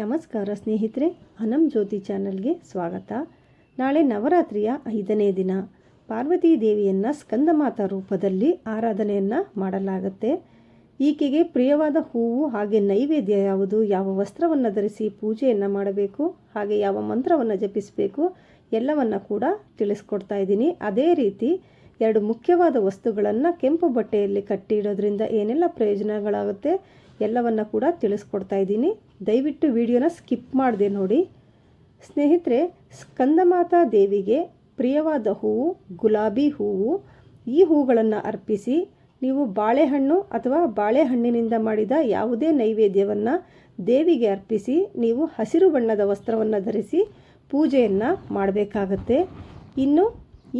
ನಮಸ್ಕಾರ ಸ್ನೇಹಿತರೆ ಅನಂ ಜ್ಯೋತಿ ಚಾನಲ್ಗೆ ಸ್ವಾಗತ. ನಾಳೆ ನವರಾತ್ರಿಯ ಐದನೇ ದಿನ. ಪಾರ್ವತೀ ದೇವಿಯನ್ನು ಸ್ಕಂದಮಾತಾ ರೂಪದಲ್ಲಿ ಆರಾಧನೆಯನ್ನು ಮಾಡಲಾಗುತ್ತೆ. ಈಕೆಗೆ ಪ್ರಿಯವಾದ ಹೂವು ಹಾಗೆ ನೈವೇದ್ಯ ಯಾವುದು, ಯಾವ ವಸ್ತ್ರವನ್ನು ಧರಿಸಿ ಪೂಜೆಯನ್ನು ಮಾಡಬೇಕು, ಹಾಗೆ ಯಾವ ಮಂತ್ರವನ್ನು ಜಪಿಸಬೇಕು, ಎಲ್ಲವನ್ನು ಕೂಡ ತಿಳಿಸ್ಕೊಡ್ತಾ ಇದ್ದೀನಿ. ಅದೇ ರೀತಿ ಎರಡು ಮುಖ್ಯವಾದ ವಸ್ತುಗಳನ್ನು ಕೆಂಪು ಬಟ್ಟೆಯಲ್ಲಿ ಕಟ್ಟಿಡೋದ್ರಿಂದ ಏನೆಲ್ಲ ಪ್ರಯೋಜನಗಳಾಗುತ್ತೆ ಎಲ್ಲವನ್ನು ಕೂಡ ತಿಳಿಸ್ಕೊಡ್ತಾ ಇದ್ದೀನಿ. ದಯವಿಟ್ಟು ವಿಡಿಯೋನ ಸ್ಕಿಪ್ ಮಾಡಿದೆ ನೋಡಿ. ಸ್ನೇಹಿತರೆ, ಸ್ಕಂದಮಾತಾ ದೇವಿಗೆ ಪ್ರಿಯವಾದ ಹೂವು ಗುಲಾಬಿ ಹೂವು. ಈ ಹೂಗಳನ್ನು ಅರ್ಪಿಸಿ ನೀವು ಬಾಳೆಹಣ್ಣು ಅಥವಾ ಬಾಳೆಹಣ್ಣಿನಿಂದ ಮಾಡಿದ ಯಾವುದೇ ನೈವೇದ್ಯವನ್ನು ದೇವಿಗೆ ಅರ್ಪಿಸಿ ನೀವು ಹಸಿರು ಬಣ್ಣದ ವಸ್ತ್ರವನ್ನು ಧರಿಸಿ ಪೂಜೆಯನ್ನು ಮಾಡಬೇಕಾಗತ್ತೆ. ಇನ್ನು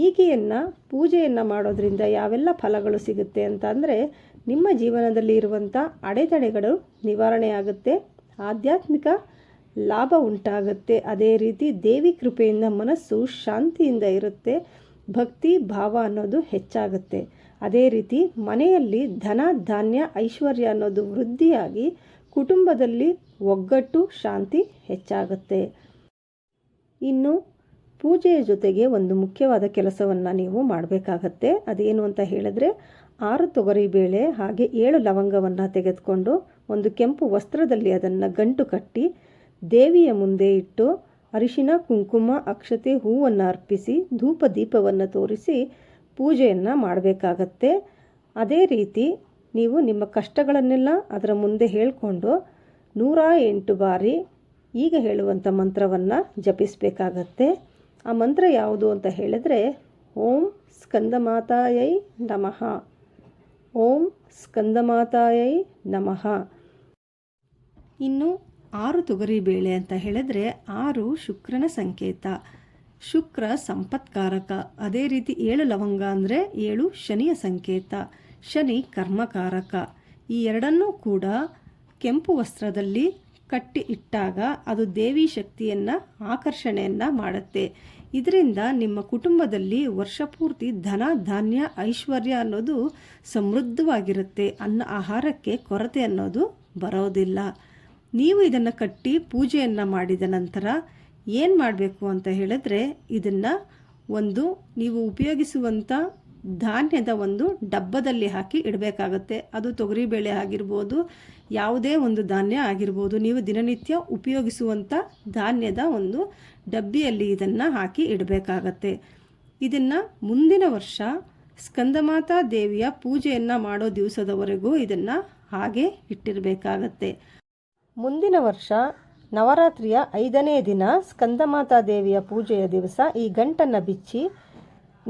ಈಕೆಯನ್ನು ಪೂಜೆಯನ್ನು ಮಾಡೋದ್ರಿಂದ ಯಾವೆಲ್ಲ ಫಲಗಳು ಸಿಗುತ್ತೆ ಅಂತ ಅಂದರೆ ನಿಮ್ಮ ಜೀವನದಲ್ಲಿ ಇರುವಂಥ ಅಡೆತಡೆಗಳು ನಿವಾರಣೆ ಆಗುತ್ತೆ ಆಧ್ಯಾತ್ಮಿಕ ಲಾಭ ಉಂಟಾಗುತ್ತೆ. ಅದೇ ರೀತಿ ದೇವಿ ಕೃಪೆಯಿಂದ ಮನಸ್ಸು ಶಾಂತಿಯಿಂದ ಇರುತ್ತೆ, ಭಕ್ತಿ, ಭಾವ ಅನ್ನೋದು ಹೆಚ್ಚಾಗುತ್ತೆ. ಅದೇ ರೀತಿ ಮನೆಯಲ್ಲಿ ಧನ, ಧಾನ್ಯ, ಐಶ್ವರ್ಯ ಅನ್ನೋದು ವೃದ್ಧಿಯಾಗಿ ಕುಟುಂಬದಲ್ಲಿ ಒಗ್ಗಟ್ಟು, ಶಾಂತಿ ಹೆಚ್ಚಾಗುತ್ತೆ. ಇನ್ನು ಪೂಜೆಯ ಜೊತೆಗೆ ಒಂದು ಮುಖ್ಯವಾದ ಕೆಲಸವನ್ನು ನೀವು ಮಾಡಬೇಕಾಗತ್ತೆ. ಅದೇನು ಅಂತ ಹೇಳಿದ್ರೆ ಆರು ತೊಗರಿ ಬೇಳೆ ಹಾಗೆ ಏಳು ಲವಂಗವನ್ನು ತೆಗೆದುಕೊಂಡು ಒಂದು ಕೆಂಪು ವಸ್ತ್ರದಲ್ಲಿ ಅದನ್ನು ಗಂಟು ಕಟ್ಟಿ ದೇವಿಯ ಮುಂದೆ ಇಟ್ಟು ಅರಿಶಿನ, ಕುಂಕುಮ, ಅಕ್ಷತೆ ಹೂವನ್ನು ಅರ್ಪಿಸಿ ಧೂಪ ದೀಪವನ್ನು ತೋರಿಸಿ ಪೂಜೆಯನ್ನು ಮಾಡಬೇಕಾಗತ್ತೆ. ಅದೇ ರೀತಿ ನೀವು ನಿಮ್ಮ ಕಷ್ಟಗಳನ್ನೆಲ್ಲ ಅದರ ಮುಂದೆ ಹೇಳಿಕೊಂಡು ನೂರ ಎಂಟು ಬಾರಿ ಈಗ ಹೇಳುವಂಥ ಮಂತ್ರವನ್ನು ಜಪಿಸಬೇಕಾಗತ್ತೆ. ಆ ಮಂತ್ರ ಯಾವುದು ಅಂತ ಹೇಳಿದ್ರೆ ಓಂ ಸ್ಕಂದಮಾತಾಯೈ ನಮಃ. ಓಂ ಸ್ಕಂದಮಾತಾಯೈ ನಮಃ. ಇನ್ನು ಆರು ತೊಗರಿ ಬೇಳೆ ಅಂತ ಹೇಳಿದ್ರೆ ಆರು ಶುಕ್ರನ ಸಂಕೇತ. ಶುಕ್ರ ಸಂಪತ್ಕಾರಕ. ಅದೇ ರೀತಿ ಏಳು ಲವಂಗ ಅಂದರೆ ಏಳು ಶನಿಯ ಸಂಕೇತ. ಶನಿ ಕರ್ಮಕಾರಕ. ಈ ಎರಡನ್ನೂ ಕೂಡ ಕೆಂಪು ವಸ್ತ್ರದಲ್ಲಿ ಕಟ್ಟಿ ಇಟ್ಟಾಗ ಅದು ದೇವಿ ಶಕ್ತಿಯನ್ನು ಆಕರ್ಷಣೆಯನ್ನು ಮಾಡುತ್ತೆ. ಇದರಿಂದ ನಿಮ್ಮ ಕುಟುಂಬದಲ್ಲಿ ವರ್ಷಪೂರ್ತಿ ಧನ, ಧಾನ್ಯ, ಐಶ್ವರ್ಯ ಅನ್ನೋದು ಸಮೃದ್ಧವಾಗಿರುತ್ತೆ. ಅನ್ನ ಆಹಾರಕ್ಕೆ ಕೊರತೆ ಅನ್ನೋದು ಬರೋದಿಲ್ಲ. ನೀವು ಇದನ್ನು ಕಟ್ಟಿ ಪೂಜೆಯನ್ನು ಮಾಡಿದ ನಂತರ ಏನು ಮಾಡಬೇಕು ಅಂತ ಹೇಳಿದ್ರೆ ಇದನ್ನು ಒಂದು ನೀವು ಉಪಯೋಗಿಸುವಂಥ ಧಾನ್ಯದ ಒಂದು ಡಬ್ಬದಲ್ಲಿ ಹಾಕಿ ಇಡಬೇಕಾಗತ್ತೆ. ಅದು ತೊಗರಿಬೇಳೆ ಆಗಿರ್ಬೋದು, ಯಾವುದೇ ಒಂದು ಧಾನ್ಯ ಆಗಿರ್ಬೋದು, ನೀವು ದಿನನಿತ್ಯ ಉಪಯೋಗಿಸುವಂಥ ಧಾನ್ಯದ ಒಂದು ಡಬ್ಬಿಯಲ್ಲಿ ಇದನ್ನು ಹಾಕಿ ಇಡಬೇಕಾಗತ್ತೆ. ಇದನ್ನು ಮುಂದಿನ ವರ್ಷ ಸ್ಕಂದಮಾತಾ ದೇವಿಯ ಪೂಜೆಯನ್ನು ಮಾಡೋ ದಿವಸದವರೆಗೂ ಇದನ್ನು ಹಾಗೆ ಇಟ್ಟಿರಬೇಕಾಗತ್ತೆ. ಮುಂದಿನ ವರ್ಷ ನವರಾತ್ರಿಯ ಐದನೇ ದಿನ ಸ್ಕಂದಮಾತಾ ದೇವಿಯ ಪೂಜೆಯ ದಿವಸ ಈ ಗಂಟನ್ನು ಬಿಚ್ಚಿ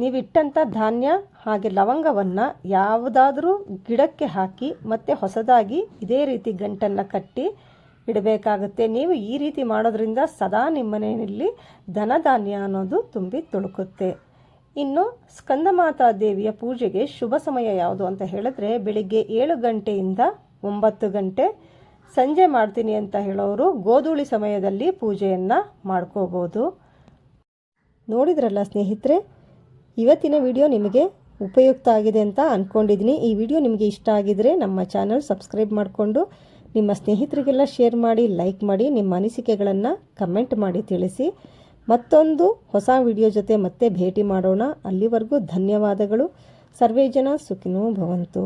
ನೀವಿಟ್ಟಂಥ ಧಾನ್ಯ ಹಾಗೆ ಲವಂಗವನ್ನು ಯಾವುದಾದ್ರೂ ಗಿಡಕ್ಕೆ ಹಾಕಿ ಮತ್ತೆ ಹೊಸದಾಗಿ ಇದೇ ರೀತಿ ಗಂಟನ್ನು ಕಟ್ಟಿ ಇಡಬೇಕಾಗುತ್ತೆ. ನೀವು ಈ ರೀತಿ ಮಾಡೋದ್ರಿಂದ ಸದಾ ನಿಮ್ಮ ಮನೆಯಲ್ಲಿ ಧನಧಾನ್ಯ ಅನ್ನೋದು ತುಂಬಿ ತುಳುಕುತ್ತೆ. ಇನ್ನು ಸ್ಕಂದಮಾತಾ ದೇವಿಯ ಪೂಜೆಗೆ ಶುಭ ಸಮಯ ಯಾವುದು ಅಂತ ಹೇಳಿದ್ರೆ ಬೆಳಿಗ್ಗೆ ಏಳು ಗಂಟೆಯಿಂದ ಒಂಬತ್ತು ಗಂಟೆ ಸಂಜೆ ಮಾಡ್ತೀನಿ ಅಂತ ಹೇಳೋರು ಗೋಧೂಳಿ ಸಮಯದಲ್ಲಿ ಪೂಜೆಯನ್ನು ಮಾಡ್ಕೋಬೋದು. ನೋಡಿದ್ರಲ್ಲ ಸ್ನೇಹಿತರೆ ಇವತ್ತಿನ ವಿಡಿಯೋ ನಿಮಗೆ ಉಪಯುಕ್ತ ಆಗಿದೆ ಅಂತ ಅಂದ್ಕೊಂಡಿದ್ದೀನಿ ಈ ವಿಡಿಯೋ ನಿಮಗೆ ಇಷ್ಟ ಆಗಿದರೆ ನಮ್ಮ ಚಾನಲ್ ಸಬ್ಸ್ಕ್ರೈಬ್ ಮಾಡಿಕೊಂಡು, ನಿಮ್ಮ ಸ್ನೇಹಿತರಿಗೆಲ್ಲ ಶೇರ್ ಮಾಡಿ, ಲೈಕ್ ಮಾಡಿ, ನಿಮ್ಮ ಅನಿಸಿಕೆಗಳನ್ನು ಕಮೆಂಟ್ ಮಾಡಿ ತಿಳಿಸಿ. ಮತ್ತೊಂದು ಹೊಸ ವಿಡಿಯೋ ಜೊತೆ ಮತ್ತೆ ಭೇಟಿ ಮಾಡೋಣ. ಅಲ್ಲಿವರೆಗೂ ಧನ್ಯವಾದಗಳು. ಸರ್ವೇ ಜನ ಸುಖಿನೋ ಭವಂತು.